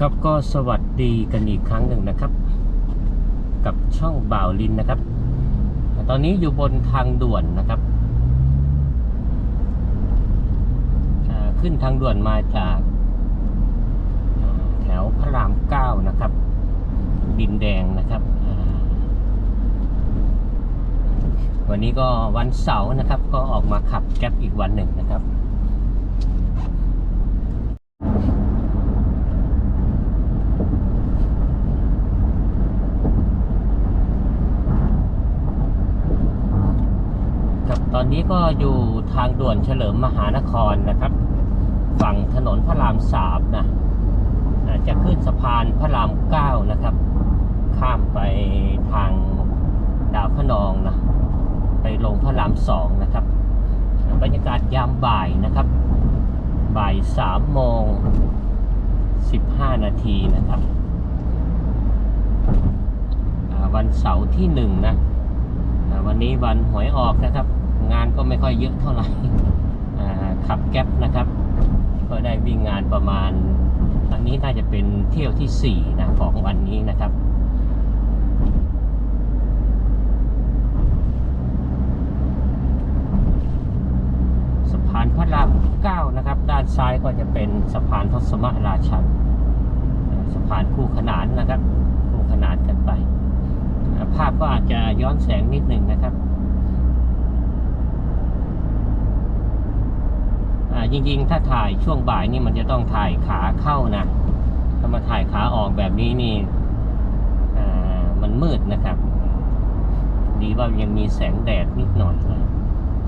ครับก็สวัสดีกันอีกครั้งหนึ่งนะครับ กับช่องบ่าวลินนะครับ ตอนนี้อยู่บนทางด่วนนะครับขึ้นทางด่วนมาจากแถวพระรามเก้านะครับ ดินแดงนะครับ วันนี้ก็วันเสาร์นะครับ ก็ออกมาขับแก๊ปอีกวันหนึ่งนะครับ ครับต อนนี้ก็อยู่ทางด่วนเฉลิมมหานครนะครับ ฝั่งถนนพระรามสามนะจะขึ้นสะพานพระรามเก้านะครับ ข้ามไปทางดาวขนองนะไปลงพระรามสองนะครับ บรรยากาศยามบ่ายนะครับ บ่ายสามโมงสิบห้านาทีนะครับวันเสาร์ที่หนึ่งนะวันนี้วันหวยออกนะครับ งานก็ไม่ค่อยเยอะเท่าไหร่ขับแก๊ปนะครับ ก็ได้วิ่งงานประมาณ อันนี้น่าจะเป็นเที่ยวที่4นะของวันนี้นะครับสะพานพระราม9นะครับ ด้านซ้ายก็จะเป็นสะพานทศมราชันสะพานคู่ขนานนะครับ คู่ขนานกันไป ภาพก็อาจจะย้อนแสงนิดหนึ่งนะครับอ่า จริงๆ ถ้าถ่ายช่วงบ่ายนี่มันจะต้องถ่ายขาเข้านะถ้ามาถ่ายขาออกแบบนี้นี่มันมืดนะครับ ดีว่ายังมีแสงแดดนิดหน่อยนะ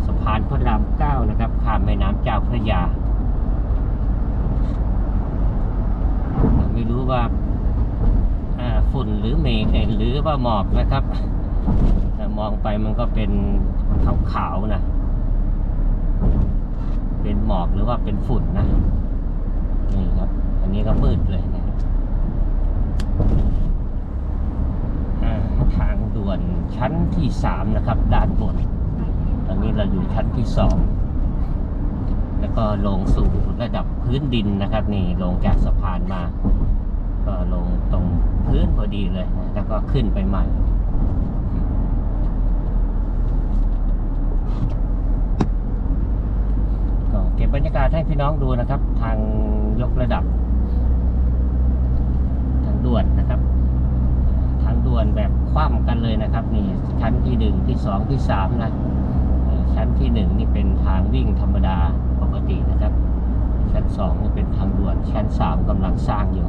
สะพานพระรามเก้านะครับข้ามแม่น้ำเจ้าพระยา ไม่รู้ว่าฝุ่นหรือเมฆหรือว่าหมอกนะครับแต่มองไปมันก็เป็นขาวๆนะ เป็นหมอกหรือว่าเป็นฝุ่นนะ นี่ครับ อันนี้ก็มืดเลยนะทางด่วนชั้นที่สามนะครับ ด้านบน ตอนนี้เราอยู่ชั้นที่สองแล้วก็ลงสู่ระดับพื้นดินนะครับ นี่ลงจากสะพานมา ก็ลงตรงพื้นพอดีเลยนะแล้วก็ขึ้นไปใหม่ ก็เก็ บรรยากาศให้พี่น้องดูนะครับ ทางยกระดับ ทางด่วนนะครับ ทางด่วนแบบคว่ำกันเลยนะครับนี่ชั้นที่หนึ่งที่สองที่สามนะชั้นที่หนึ่งนี่เป็นทางวิ่งธรรมดาปกตินะครับ ชั้นสองนี่เป็นทางด่วนชั้นสามกำลังสร้างอยู่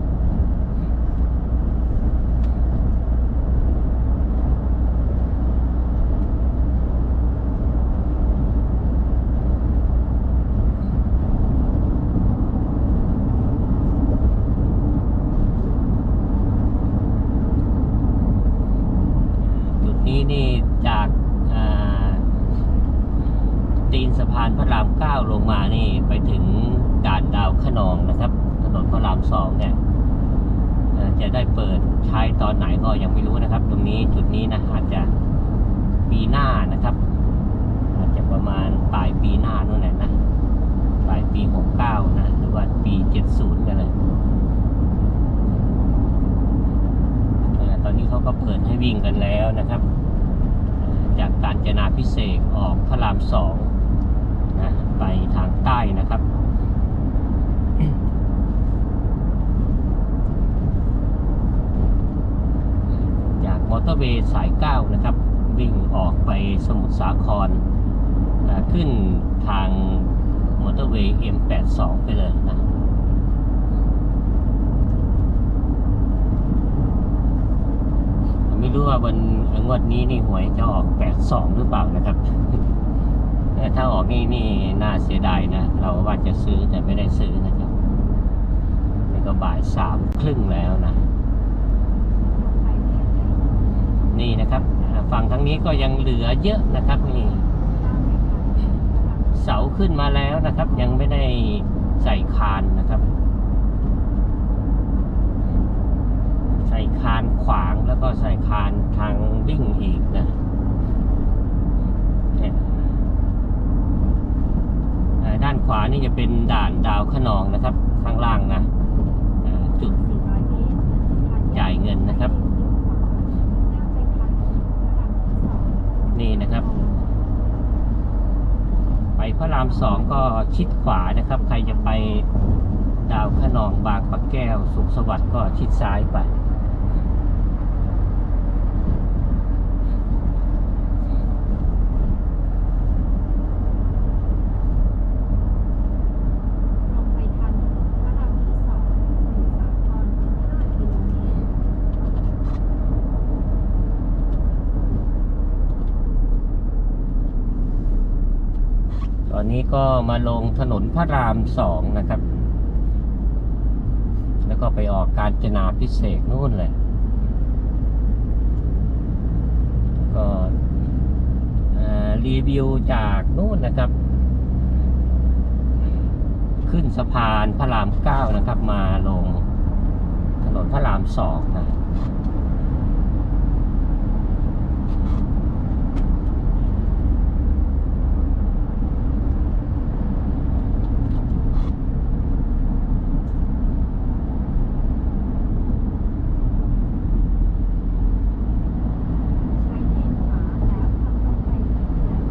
จุดนี้นี่จากอ่าตีนสะพานพระรามเก้าลงมานี่ไปถึงด่านดาวขนองนะครับ ถนนพระรามสองเนี่ยเอ่อจะได้เปิดใช้ตอนไหนก็ยังไม่รู้นะครับ ตรงนี้จุดนี้นะอาจจะปีหน้านะครับ อาจจะประมาณปลายปีหน้านู่นแหละนะปลายปีหกเก้านะหรือว่าปีเจ็ดศูนย์กันเลย เอ่อตอนนี้เขาก็เปิดให้วิ่งกันแล้วนะครับเอ่อจากการจนาพิเศษกออกพระรามสองนะไปทางใต้นะครับ จาก มอเตอร์เวย์สาย 9 นะครับ วิ่งออกไปสมุทรสาครขึ้นทางมอเตอร์เวย์ M82 ไปเลยนะไม่รู้ว่าวันงวดนี้นี่หวยจะออกแปดสองหรือเปล่านะครับ ถ้าออกนี่นี่น่าเสียดายนะ เราว่าจะซื้อแต่ไม่ได้ซื้อนะครับนี่ก็บ่ายสามครึ่งแล้วนะ นี่นะครับอ่า ฝั่งทั้งนี้ก็ยังเหลือเยอะนะครับนี่เสาขึ้นมาแล้วนะครับ ยังไม่ได้ใส่คานนะครับ ใส่คานขวางแล้วก็ใส่คานทางวิ่งอีกนะด้านขวานี่จะเป็นด่านดาวขนองนะครับ ข้างล่างนะเอ่อจุด เงินนะครับ นี่นะครับ ไปพระรามสองก็ ชิดขวานะครับ ใครจะไปดาวขนองบางปะแก้วสุขสวัสดิ์ก็ชิดซ้ายไป ตรงไปทางถนนพระรามที่สองสมุทรสาคร5กิโลเมตร ตอนนี้ ก็มาลงถนนพระรามสองนะครับ แล้วก็ไปออกการจนาพิเศษนู่นเลย ก็รีวิวจากนู่นนะครับ ขึ้นสะพานพระรามเก้านะครับ มาลงถนนพระรามสองนะ ใช้เลนขวาแล้วขับตรงไปเรื่อย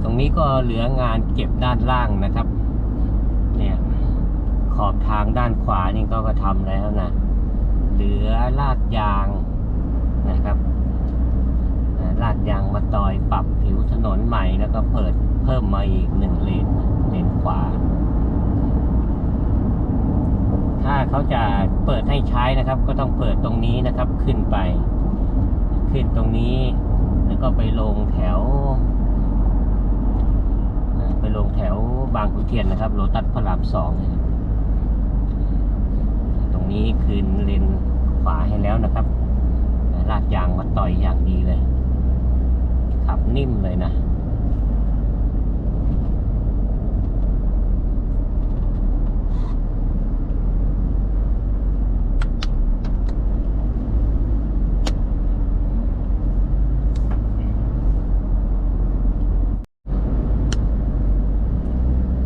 ๆ ตรงนี้ก็ เหลืองานเก็บด้านล่างนะครับ เนี่ยขอบทางด้านขวานี่ก็ก็ทำแล้วนะ เหลือลาดยางนะครับลาดยางมาต่อยปรับผิวถนนใหม่แล้วก็เปิดเพิ่มมาอีกหนึ่งเลนเลนขวา ถ้าเขาจะเปิดให้ใช้นะครับ ก็ต้องเปิดตรงนี้นะครับขึ้นไป ขึ้นตรงนี้ แล้วก็ไปลงแถว ลงแถวบางขุนเทียนนะครับโลตัสพระรามสองตรงนี้คืนเลนขวาให้แล้วนะครับลาดยางมาต่อยอย่างดีเลย ขับนิ่มเลยนะ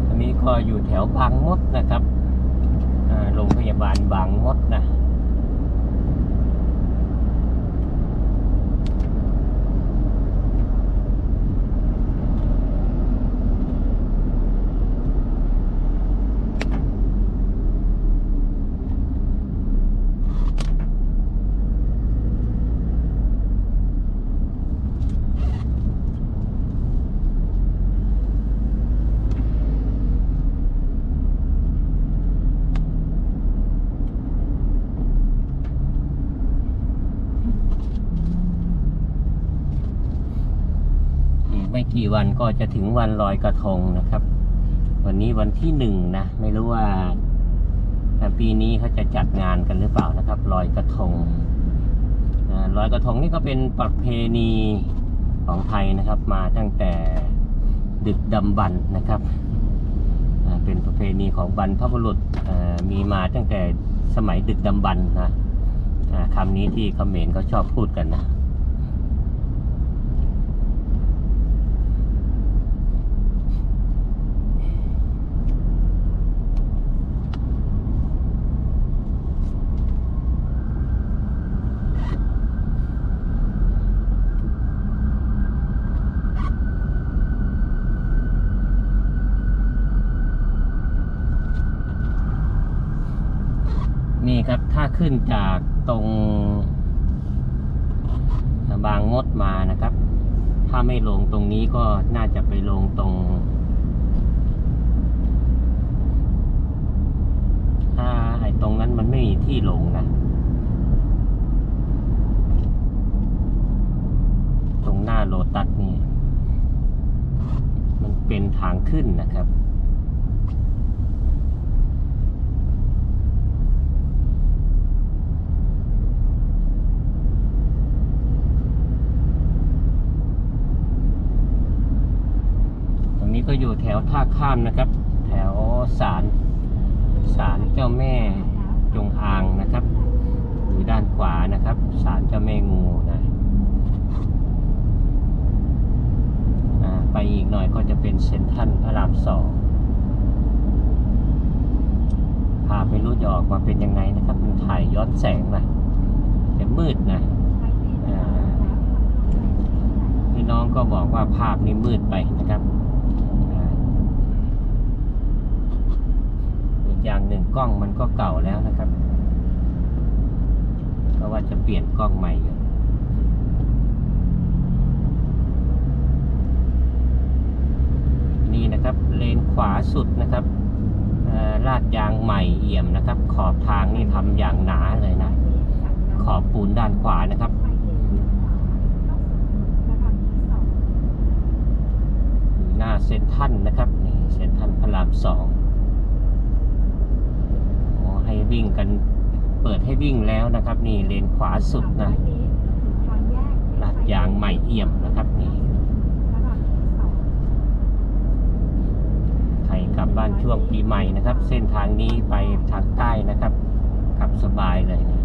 อันนี้ก็อยู่แถวบางมดนะครับอ่าโรงพยาบาลบางมดนะ อีก ไม่กี่วันก็จะถึงวันลอยกระทงนะครับ วันนี้วันที่หนึ่งนะ ไม่รู้ว่าปีนี้เขาจะจัดงานกันหรือเปล่านะครับลอยกระทงลอยกระทงนี่ก็เป็นประเพณีของไทยนะครับ มาตั้งแต่ดึกดำบรรนะครับเป็นประเพณีของบรรพบุรุษมีมาตั้งแต่สมัยดึกดำบรรนะคำนี้ที่เขมรเขาชอบพูดกันนะ นี่ครับถ้าขึ้นจากตรงบางมดมานะครับ ถ้าไม่ลงตรงนี้ก็น่าจะไปลงตรงถ้าไอ้ตรงนั้นมันไม่มีที่ลงนะตรงหน้าโลตัสนี่ มันเป็นทางขึ้นนะครับ ก็อยู่แถวท่าข้ามนะครับ แถวศาลศาลเจ้าแม่จงอางนะครับ อยู่ด้านขวานะครับศาลเจ้าแม่งูนะไปอีกหน่อยก็จะเป็นเซนทรัลพระรามสองภาพไม่รู้จะออกมาเป็นยังไงนะครับ มันถ่ายย้อนแสงนะจะมืดนะพี่น้องก็บอกว่าภาพนี้มืดไปนะครับอ่า อย่างหนึ่งกล้องมันก็เก่าแล้วนะครับก็ว่าจะเปลี่ยนกล้องใหม่อยู่นี่นะครับเลนขวาสุดนะครับลาดยางใหม่เอี่ยมนะครับ ขอบทางนี่ทำอย่างหนาเลยนะ ขอบปูนด้านขวานะครับหน้าเซนทรัลนะครับนี่เซนทรัลพระรามสอง วิ่งกันเปิดให้วิ่งแล้วนะครับ นี่เลนขวาสุดนะลาดยางใหม่เอี่ยมนะครับนี่พระรามที่สองใครกลับบ้านช่วงปีใหม่นะครับ เส้นทางนี้ไปทางใต้นะครับขับสบายเลยนะ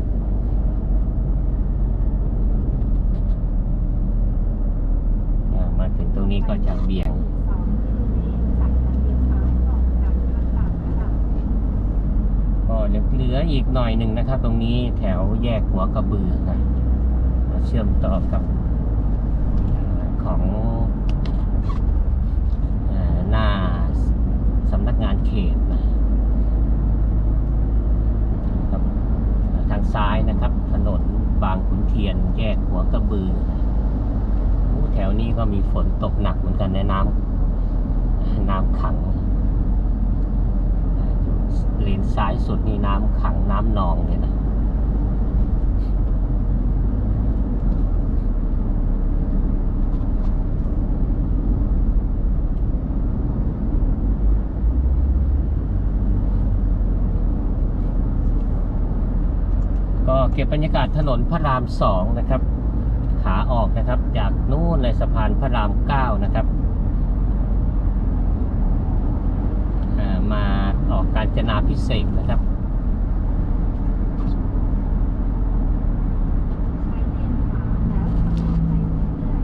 อ่ามาถึงตรงนี้ก็จะเบียง สองกิโลเมตรจากนั้นเลี้ยวซ้ายออกจากทางต่างระดับ ก็ เหลืออีกหน่อยหนึ่งนะครับ ตรงนี้แถวแยกหัวกระบือนะมาเชื่อมต่อกับของหน้าสำนักงานเขตนะครับทางซ้ายนะครับ ถนนบางขุนเทียน แยกหัวกระบือนะโอ้แถวนี้ก็มีฝนตกหนักเหมือนกันในน้ำน้ำขัง เลนซ้ายสุดนี่น้ำขังน้ำนองเลยนะก็เก็บบรรยากาศถนนพระรามสองนะครับ ขาออกนะครับ จากนู่นเลยสะพานพระรามเก้านะครับ อ่ามา ออกการจนาพิเศษกนะครับใช้เลนขวาแล้วขับตรงไปเรื่อย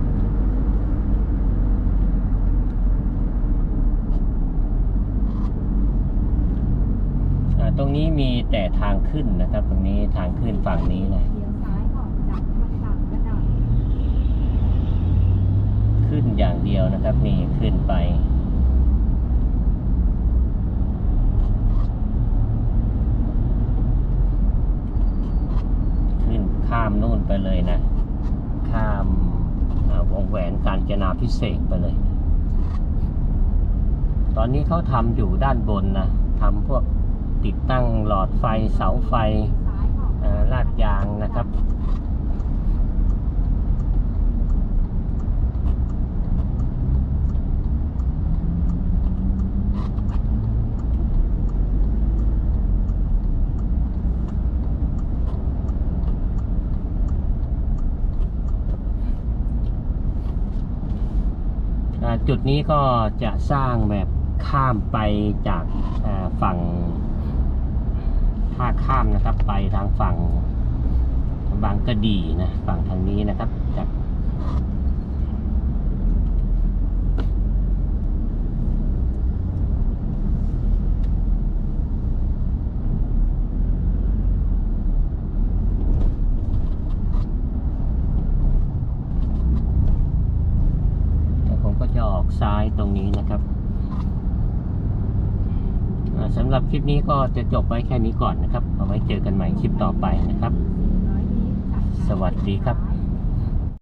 อ่าตรงนี้มีแต่ทางขึ้นนะครับ ตรงนี้ทางขึ้นฝั่งนี้นะเลี้ยวซ้ายออกจากทางต่างระดับขึ้นอย่างเดียวนะครับ นี่ขึ้นไป ขึ้นข้ามนู่น ไปเลยนะ ข้ามาวงแหวนการจนาพิเศษไปเลย ตอนนี้เขาทำอยู่ด้านบนนะทำพวกติดตั้งหลอดไฟเสาไฟลาดยางนะครับ จุดนี้ก็จะสร้างแบบข้ามไปจากฝั่งท่าข้ามนะครับ ไปทางฝั่งบางกระดีนะฝั่งทางนี้นะครับจากแล้วผมก็จะออกซ้ายตรงนี้นะครับอ่าสำหรับคลิปนี้ ก็จะจบไว้แค่นี้ก่อนนะครับ เอาไว้เจอกันใหม่คลิปต่อไปนะครับ สวัสดีครับ